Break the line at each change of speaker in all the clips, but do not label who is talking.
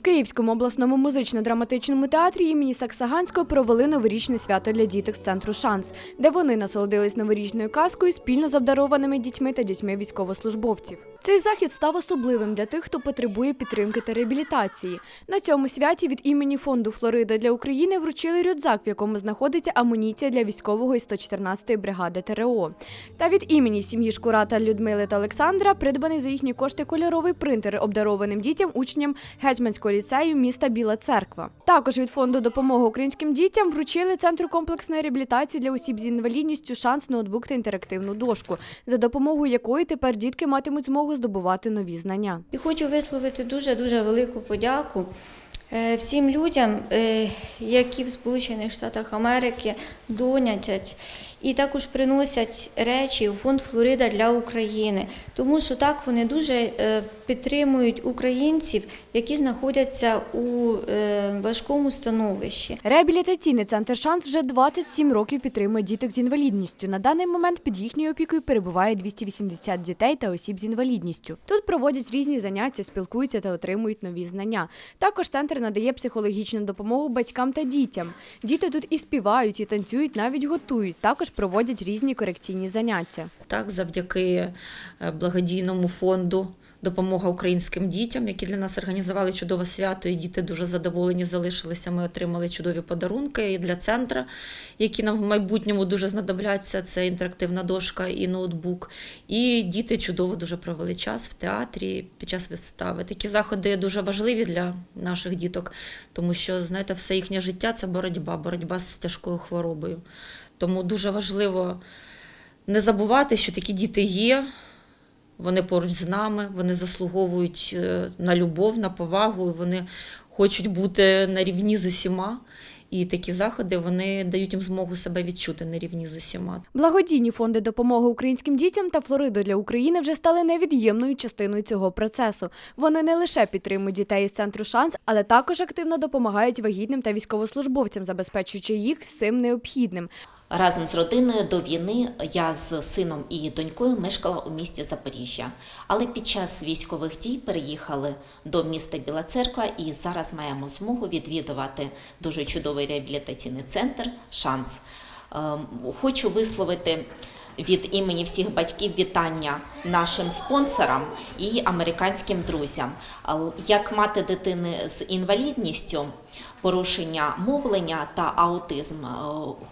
В Київському обласному музично-драматичному театрі імені Саксаганського провели новорічне свято для діток з центру Шанс, де вони насолодились новорічною казкою спільно з обдарованими дітьми та дітьми військовослужбовців. Цей захід став особливим для тих, хто потребує підтримки та реабілітації. На цьому святі від імені фонду Флорида для України вручили рюкзак, в якому знаходиться амуніція для військового із 114-ї бригади ТРО. Та від імені сім'ї Шкурата Людмили та Олександра придбаний за їхні кошти кольоровий принтер обдарованим дітям учням Гетьманського ліцею міста Біла Церква. Також від фонду допомоги українським дітям вручили центру комплексної реабілітації для осіб з інвалідністю шанс ноутбук та інтерактивну дошку, за допомогою якої тепер дітки матимуть змогу здобувати нові знання.
І хочу висловити дуже дуже велику подяку всім людям, е, які в Сполучених Штатах Америки донятять і також приносять речі у фонд Флорида для України, тому що так вони дуже е, підтримують українців, які знаходяться у е, важкому становищі.
Реабілітаційний центр Шанс вже 27 років підтримує діток з інвалідністю. На даний момент під їхньою опікою перебуває 280 дітей та осіб з інвалідністю. Тут проводять різні заняття, спілкуються та отримують нові знання. Також центр надає психологічну допомогу батькам та дітям. Діти тут і співають, і танцюють, навіть готують. Також проводять різні корекційні заняття.
Так, завдяки е, благодійному фонду допомога українським дітям, які для нас організували чудове свято, і діти дуже задоволені залишилися. Ми отримали чудові подарунки і для центра, які нам в майбутньому дуже знадобляться. Це інтерактивна дошка і ноутбук. І діти чудово дуже провели час в театрі під час вистави. Такі заходи дуже важливі для наших діток, тому що знаєте, все їхнє життя це боротьба, боротьба з тяжкою хворобою. Тому дуже важливо не забувати, що такі діти є. Вони поруч з нами, вони заслуговують е, на любов, на повагу, вони хочуть бути на рівні з усіма. І такі заходи вони дають їм змогу себе відчути на рівні з усіма.
Благодійні фонди допомоги українським дітям та Флорида для України вже стали невід'ємною частиною цього процесу. Вони не лише підтримують дітей із центру шанс, але також активно допомагають вагітним та військовослужбовцям, забезпечуючи їх всім необхідним.
Разом з родиною до війни я з сином і донькою мешкала у місті Запоріжжя. Але під час військових дій переїхали до міста Біла Церква і зараз маємо змогу відвідувати дуже чудовий реабілітаційний центр Шанс. Ем, Хочу висловити від імені всіх батьків вітання нашим спонсорам і американським друзям. Як мати дитини з інвалідністю, порушення мовлення та аутизм, е,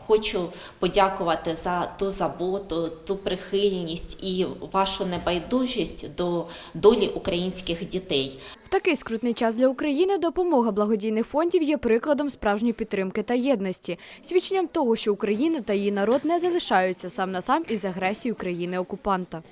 хочу подякувати за ту заботу, ту прихильність і вашу небайдужість до долі українських дітей.
Такий скрутний час для України допомога благодійних фондів є прикладом справжньої підтримки та єдності, свідченням того, що Україна та її народ не залишаються сам на сам із агресією країни-окупанта.